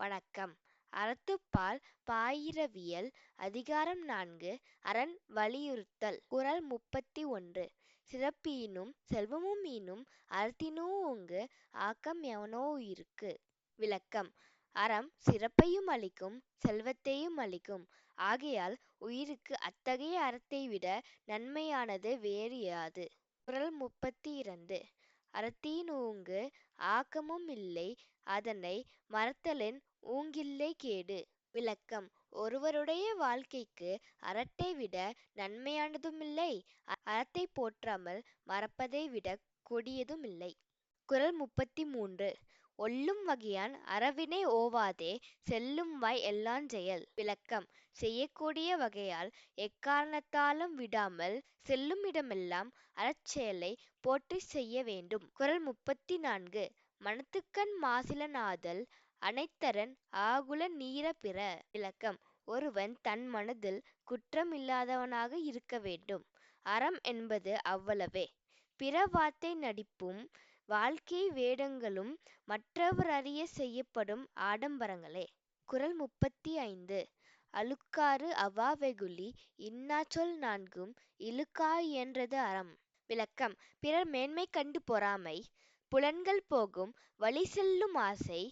வணக்கம். அறத்துப்பால் பாயிரவியல் அதிகாரம் நான்கு அரண் வலியுறுத்தல் குரல் முப்பத்தி ஒன்று. சிறப்பினும் செல்வமுமீனும் அறத்தினூங்கு ஆக்கம் எவனோயிருக்கு விளக்கம். அறம் சிறப்பையும் அளிக்கும் செல்வத்தையும் அளிக்கும். ஆகையால் உயிருக்கு அத்தகைய அறத்தைவிட நன்மையானது வேறு யாது? குரல் முப்பத்தி இரண்டு. அறத்தினூங்கு ஆக்கமுமில்லை அதனை மறத்தலின் ஊங்கில்லை கேடு. விளக்கம் ஒருவருடைய வாழ்க்கைக்கு அறத்தைவிட நன்மையானதுமில்லை அறத்தைப் போற்றாமல் மறப்பதை விடக் கொடியதுமில்லை. குறள் முப்பத்தி மூன்று ஒல்லும் வகையான் அறவினை ஓவாதே செல்லும் வாய் எல்லாஞ் செயல் விளக்கம் செய்யக்கூடிய வகையால் எக்காரணத்தாலும் விடாமல் செல்லும் இடமெல்லாம் அறச்செயலைப் போற்றிச் செய்ய வேண்டும். குறள் முப்பத்தி நான்கு மனத்துக்கண் மாசிலனாதல் அனைத்தரன் ஆகுல நீர பிற. விளக்கம் ஒருவன் தன் மனத்தில் குற்றம் இல்லாதவனாக இருக்க வேண்டும். அறம் என்பது அவ்வளவே. பிற வார்த்தை நடிப்பும் வாழ்க்கை வேடங்களும் மற்றவர் அறியச் செய்யப்படும் ஆடம்பரங்களே. குறள் முப்பத்தி ஐந்து. அழுக்காறு அவா வெகுளி இன்னாச்சொல் நான்கும் இழுக்காய் இயன்றது அறம். விளக்கம். பிறர் மேன்மை கண்டு பொறாமை புலன்கள் போகும் வழி செல்லும் ஆசை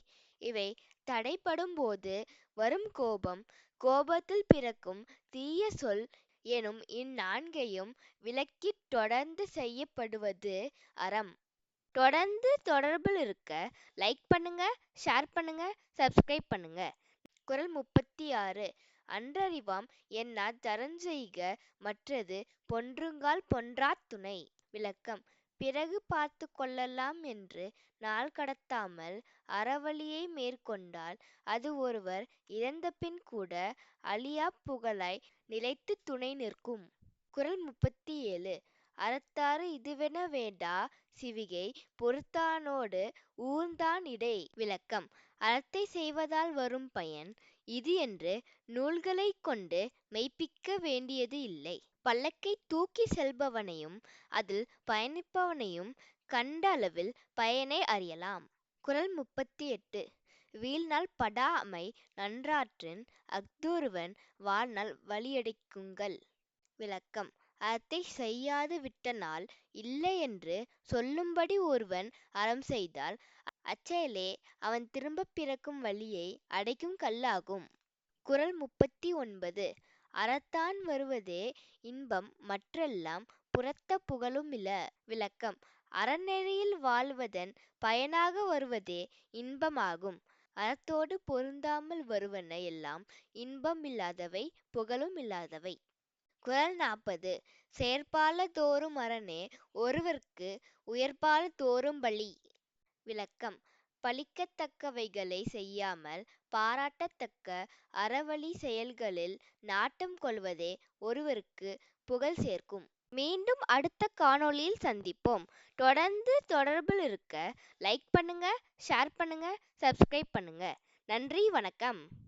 இவை தடைப்படும்போது வரும் கோபம் கோபத்தில் பிறக்கும் தீய சொல் எனும் இந்நான்கையும் விலக்கித் தொடர்ந்து செய்யப்படுவது அறம். தொடர்ந்து தொடர்பில் இருக்க லைக் பண்ணுங்க ஷேர் பண்ணுங்க சப்ஸ்கிரைப் பண்ணுங்க. குரல் முப்பத்தி ஆறு. அன்றறிவாம் என்னா தரஞ்செய்க மற்றது பொன்றுங்கால் பொன்றாத் துணை. விளக்கம். பிறகு பார்த்து கொள்ளலாம் என்று நாள் கடத்தாமல் அறவழியை மேற்கொண்டால் அது ஒருவர் இறந்தபின் கூட அழியாப் புகழாய் நிலைத்து துணை நிற்கும். குரல் முப்பத்தி ஏழு. அறத்தாறு இதுவென வேண்டா சிவிகை பொறுத்தானோடு ஊர்ந்தான் இடை விளக்கம். அறத்தை செய்வதால் வரும் பயன் இது என்று நூல்களைக் கொண்டு மெய்ப்பிக்க வேண்டியது இல்லை. பல்லக்கைத் தூக்கி செல்பவனையும் அதில் பயணிப்பவனையும் கண்ட அளவில் பயனை அறியலாம். குறள் முப்பத்தி எட்டு வீழ்நாள் படாஅமை நன்றாற்றின் அஃதொருவன் வாழ்நாள் வலியடைக்குங்கள் விளக்கம். அறத்தை செய்யாது விட்ட நாள் இல்லையென்று சொல்லும்படி ஒருவன் அறம் செய்தால் அச்செயலே அவன் திரும்பப் பிறக்கும் வழியை அடைக்கும் கல்லாகும். குறள் முப்பத்தி ஒன்பது அறத்தான் வருவதே இன்பம் மற்றெல்லாம் புறத்த புகழுமில விளக்கம். அறநெறியில் வாழ்வதன் பயனாக வருவதே இன்பமாகும். அறத்தோடு பொருந்தாமல் வருவன எல்லாம் இன்பமில்லாதவை புகழுமில்லாதவை. குரல் நாற்பது செயற்பால தோறும் அரணே ஒருவற்கு உயர்பால தோறும் பழி விளக்கம். பழிக்கத்தக்கவைகளை செய்யாமல் பாராட்டத்தக்க அறவழி செயல்களில் நாட்டம் கொள்வதே ஒருவருக்கு புகழ் சேர்க்கும். மீண்டும் அடுத்த காணொளியில் சந்திப்போம். தொடர்ந்து தொடர்பில் இருக்க லைக் பண்ணுங்க ஷேர் பண்ணுங்க சப்ஸ்கிரைப் பண்ணுங்க. நன்றி வணக்கம்.